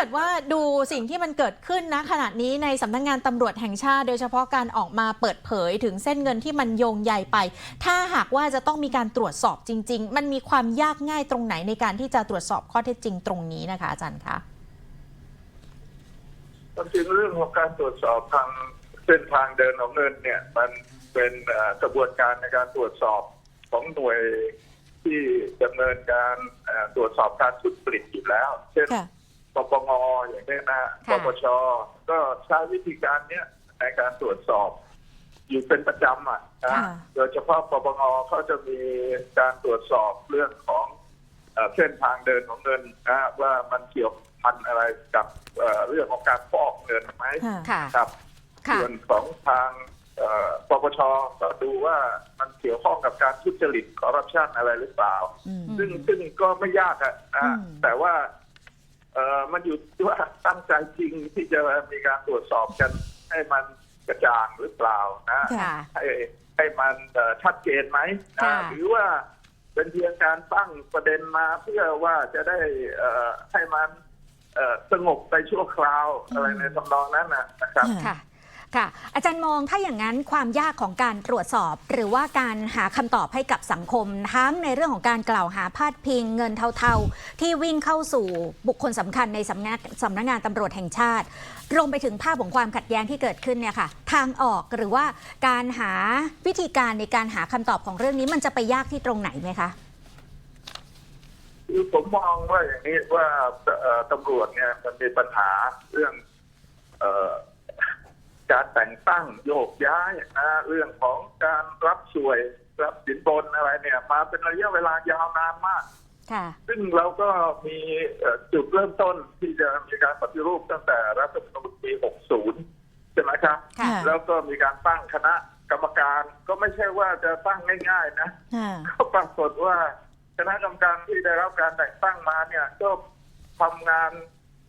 กิดว่าดูสิ่งที่มันเกิดขึ้นนะขณะนี้ในสำนักงานตำรวจแห่งชาติ โดยเฉพาะการออกมาเปิดเผยถึงเส้นเงินที่มันโยงใหญ่ไป ถ้าหากว่าจะต้องมีการตรวจสอบจริง ๆ มันมีความยากง่ายตรงไหนในการที่จะตรวจสอบข้อเท็จจริงตรงนี้นะคะ อาจารย์คะความจริงเรื่องของการตรวจสอบทางเส้นทางเดินของเงินเนี่ย มันเป็นเอ่อกระบวนการในการตรวจสอบของหน่วยที่ดำเนินการเอ่อตรวจสอบการทุจริตอยู่แล้ว เช่นค่ะ ปปงอย่างนี้นะปค่ะ ปชก็ใช้วิธีการเนี้ยในการตรวจสอบ อยู่เป็นประจำอะนะค่ะ โดยเฉพาะปปงเขาจะมีการตรวจสอบเรื่องของเอ่อเส้นทางเดินของเงินนะว่ามันเกี่ยวพันอะไรกับเอ่อเรื่องของการฟอกเงินไหมค่ะ ค่ะ ครับ ค่ะ ส่วนของทางเอ่อปปชก็ดูว่ามันเกี่ยวข้องกับการทุจริตคอร์รัปชันอะไรหรือเปล่า อืม ซึ่งซึ่งก็ไม่ยากอะนะอืม แต่ว่า เอ่อมันอยู่ที่ว่าตั้งใจจริงที่จะมีการตรวจสอบกันให้มันกระจ่างหรือเปล่านะค่ะ ให้ให้มันเอ่อชัดเจนไหมนะค่ะหรือว่าเป็นเพียงการตั้งประเด็นมาเพื่อว่าจะได้เอ่อให้มันเอ่อสงบไปชั่วคราวอะไรในทำนองนั้นนะนะครับ ค่ะ ค่ะ อาจารย์มองถ้าอย่างนั้นความยากของการตรวจสอบ หรือว่าการหาคำตอบให้กับสังคม ทั้งในเรื่องของการกล่าวหาพาดพิง เงินเทาๆ ที่วิ่งเข้าสู่บุคคลสำคัญในสำนักสำนักงานตำรวจแห่งชาติ รวมไปถึงภาพของความขัดแย้งที่เกิดขึ้นเนี่ยค่ะ ทางออกหรือว่าการหาวิธีการในการหาคำตอบของเรื่องนี้มันจะไปยากที่ตรงไหนไหมคะคือผมมองว่าอย่างนี้ว่าตำรวจเนี่ยมันมีปัญหาเรื่องเการแต่งตั้งโยกย้ายนะเรื่องของการรับสวยรับสินบนอะไรเนี่ย มาเป็นระยะเวลายาวนานมากค่ะซึ่งเราก็มีเอ่อจุดเริ่มต้นที่จะมีการปฏิรูปตั้งแต่รัฐธรรมนูญปี 60 ใช่ไหมครับค่ะแล้วก็มีการตั้งคณะกรรมการก็ไม่ใช่ว่าจะตั้งง่าย ๆนะค่ะก็ปรากฏว่าคณะกรรมการที่ได้รับการแต่งตั้งมาเนี่ยก็ทำงาน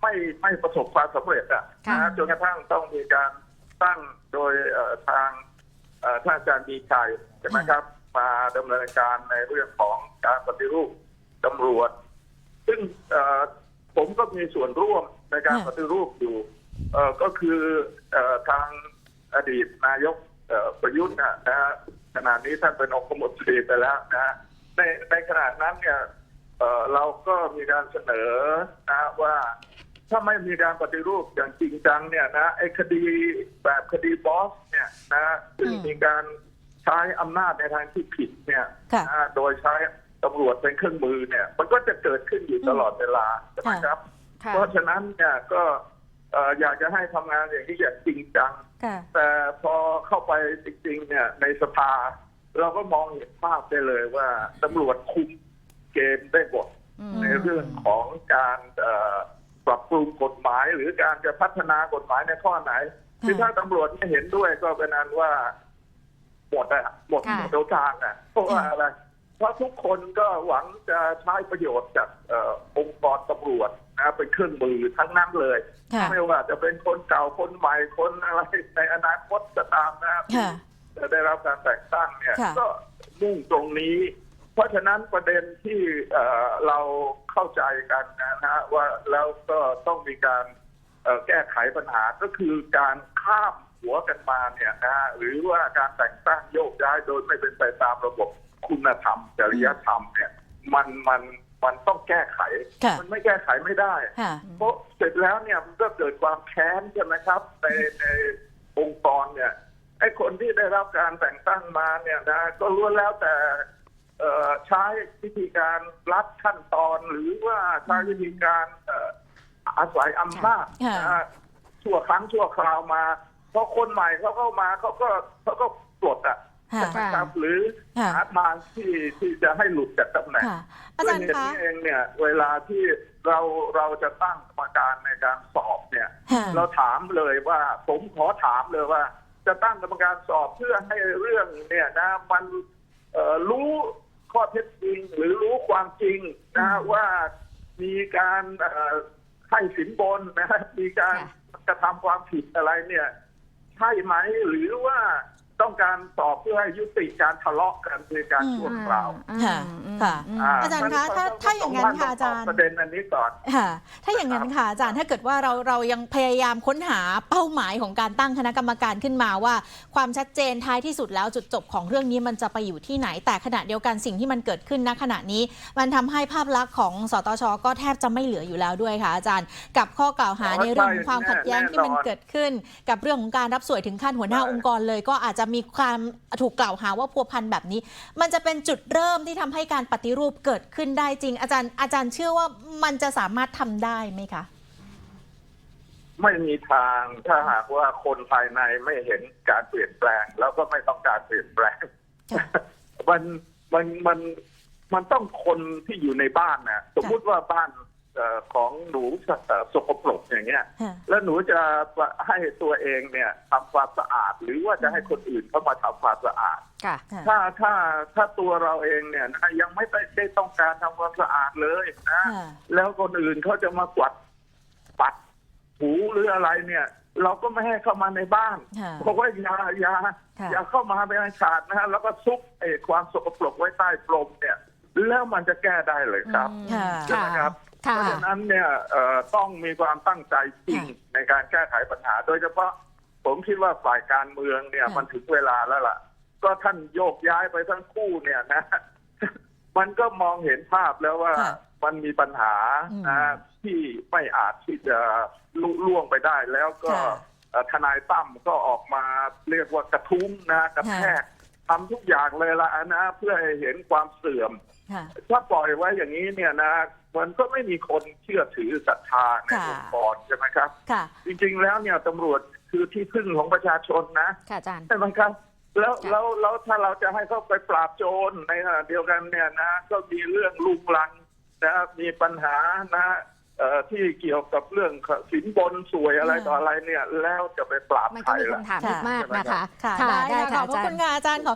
ไม่ไม่ประสบความสำเร็จอะค่ะนะจนกระทั่งต้องมีการ ตั้งโดยเอ่อทางเอ่อท่านอาจารย์มีชัยใช่ไหมครับ มาดำเนินการในเรื่องของการปฏิรูปตำรวจ ซึ่งเอ่อผมก็มีส่วนร่วมในการค่ะปฏิรูปอยู่เอ่อก็คือเอ่อทางอดีตนายกเอ่อประยุทธ์นะนะฮะขณะนี้ท่านเป็นองคมนตรีไปแล้วนะฮะในในขณะนั้นเนี่ยเอ่อเราก็มีการเสนอนะว่า ถ้าไม่มีการปฏิรูปอย่างจริงจังเนี่ยนะไอ้คดีแบบคดีบอสเนี่ยนะซึ่งอืมมีการใช้อำนาจในทางที่ผิดเนี่ยค่ะนะโดยใช้ตำรวจเป็นเครื่องมือเนี่ย มันก็จะเกิดขึ้นอยู่ตลอดเวลาใช่ไหมครับค่ะเพราะฉะนั้นเนี่ยก็เอ่ออยากจะให้ทำงานอย่างนี้อย่างจริงจังค่ะแต่พอเข้าไปจริงๆเนี่ยในสภา เราก็มองเห็นภาพได้เลยว่าตำรวจคุมเกมได้หมดอืมในเรื่องของการเอ่อ ปรับปรุงกฎหมายหรือการจะพัฒนากฎหมายในข้อไหนค่ะคือถ้าตำรวจไม่เห็นด้วยก็เป็นนั้นว่าหมดอะหมดค่ะหมดโอกาสอะเพราะว่าอะไรเพราะทุกคนก็หวังจะใช้ประโยชน์จากเออองค์กรตำรวจนะเป็นเครื่องมือทั้งนั้นเลยค่ะไม่ว่าจะเป็นคนเก่าคนใหม่คนอะไรในอนาคตก็ตามนะครับค่ะจะได้รับการแต่งตั้งเนี่ยค่ะก็มุ่งตรงนี้เพ ราะฉะนั้นประเด็นที่เอ่อเราเข้าใจกันนะฮะว่าแล้วก็ต้องมีการเอ่อแก้ไขปัญหาก็คือการข้ามหัวกันมาเนี่ยนะฮะหรือว่าการแต่งตั้งโยกย้ายโดยไม่เป็นไปตามระบบคุณธรรมจริยธรรมเนี่ยมันมันมันต้องแก้ไขค่ะมันไม่แก้ไขไม่ได้ค่ะเพราะเสร็จแล้วเนี่ยมันก็เกิดความแค้นใช่ไหมครับ ในในองค์กรเนี่ยไอ้คนที่ได้รับการแต่งตั้งมาเนี่ยนะก็ล้วนแล้วแต่เอ่อ ใช้วิธีการลัดขั้นตอนหรือว่าใช้วิธีการเอ่ออาศัยอำนาจค่ะนะฮะชั่วครั้งชั่วคราวมาพอคนใหม่เขาเข้ามาเขาก็เขาก็ปลดอะค่ะใช่ไหมครับหรือค่ะหาทางที่ที่จะให้หลุดจากตำแหน่งค่ะอาจารย์ด้วยเหตุคะนี้เองเนี่ย เวลาที่เราเราจะตั้งกรรมการในการสอบเนี่ยค่ะเราถามเลยว่าผมขอถามเลยว่า จะตั้งกรรมการสอบเพื่อให้เรื่องเนี่ยนะมันเอ่อรู้ ข้อเท็จจริงหรือรู้ความจริงนะว่ามีการเอ่อให้สินบนนะมีการค่ะกระทำความผิดอะไรเนี่ย ใช่ไหมหรือว่า ต้องการสอบเพื่อให้ยุติการทะเลาะกันคือการอืมชั่วคราวค่ะอืมค่ะอืมอ่าอาจารย์คะถ้ามันถ้าอย่างนั้นค่ะอาจารย์ต้องประเด็นอันนี้ก่อนค่ะ ถ้าอย่างนั้นค่ะอาจารย์ถ้าเกิดว่าเราเรายังพยายามค้นหาเป้าหมายของการตั้งคณะกรรมการขึ้นมาว่า ความชัดเจนท้ายที่สุดแล้วจุดจบของเรื่องนี้มันจะไปอยู่ที่ไหน แต่ขณะเดียวกันสิ่งที่มันเกิดขึ้นณขณะนี้ มันทำให้ภาพลักษณ์ของสตชก็แทบจะไม่เหลืออยู่แล้วด้วยค่ะอาจารย์ กับข้อกล่าวหาในเรื่องของความขัดแย้งที่มันเกิดขึ้น กับเรื่องของการรับสวยถึงขั้นหัวหน้าองค์กรเลยก็อาจจะมีความถูกกล่าวหาว่าพัวพันแบบนี้ มันจะเป็นจุดเริ่มที่ทำให้การปฏิรูปเกิดขึ้นได้จริง อาจารย์อาจารย์เชื่อว่ามันจะสามารถทำได้ไหมคะไม่มีทางถ้าหากว่าคนภายในไม่เห็นการเปลี่ยนแปลง แล้วก็ไม่ต้องการเปลี่ยนแปลงค่ะมันมันมันมันต้องคนที่อยู่ในบ้านนะสมมุติว่าบ้านเอ่อ ของหนูสเอ่อสกปรกอย่างเงี้ยค่ะแล้วหนูจะให้ตัวเองเนี่ยทำความสะอาด หรือว่าจะให้คนอื่นเข้ามาทำความสะอาดค่ะถ้าถ้าถ้าตัวเราเองเนี่ยนะยังไม่ได้ได้ต้องการทำความสะอาดเลยนะค่ะแล้วคนอื่นเขาจะมากวาดปัดถูหรืออะไรเนี่ยเราก็ไม่ให้เข้ามาในบ้านค่ะบอกว่าอย่าอย่าค่ะอย่าเข้ามาเป็นอันขาดนะฮะแล้วก็ซุกไอ้ความสกปรกไว้ใต้พรมเนี่ย แล้วมันจะแก้ได้เลยครับค่ะใช่ไหมครับ เพค่ะราะฉะนั้นเนี่ยเอ่อต้องมีความตั้งใจจริงค่ะในการแก้ไขปัญหา โดยเฉพาะผมคิดว่าฝ่ายการเมืองเนี่ยค่ะมันถึงเวลาแล้วล่ะ ก็ท่านโยกย้ายไปทั้งคู่เนี่ยนะ มันก็มองเห็นภาพแล้วว่าค่ะมันมีปัญหาอืมนะที่ไม่อาจที่จะลุล่วงไปได้แล้วก็ค่ะเอ่อทนายตั้มก็ออกมาเรียกว่ากระทุ้งนะกระแทกทำทุกอย่างเลยละนะเพื่อให้เห็นความเสื่อมค่ะถ้าปล่อยไว้อย่างนี้เนี่ยนะ มันก็ไม่มีคนเชื่อถือศรัทธาในค่ะ องค์กรใช่ไหมครับ ค่ะ จริงๆแล้วเนี่ยตำรวจคือที่พึ่งของประชาชนนะค่ะอาจารย์ ใช่ไหมครับ แล้วค่ะ แล้วแล้วถ้าเราจะให้เขาไปปราบโจรในขณะเดียวกันเนี่ยนะก็มีเรื่องลุงลังนะมีปัญหานะเอ่อที่เกี่ยวกับเรื่องสินบนสวยอะไรต่ออะไรเนี่ย แล้วจะไปปราบมันใคก็รมีล่ะ คำถามอีกมากนะคะ ค่ะค่ะได้ได้ค่ะขค่ะอบพระอาจารคุณย์ค่ะอาจารย์ขอบ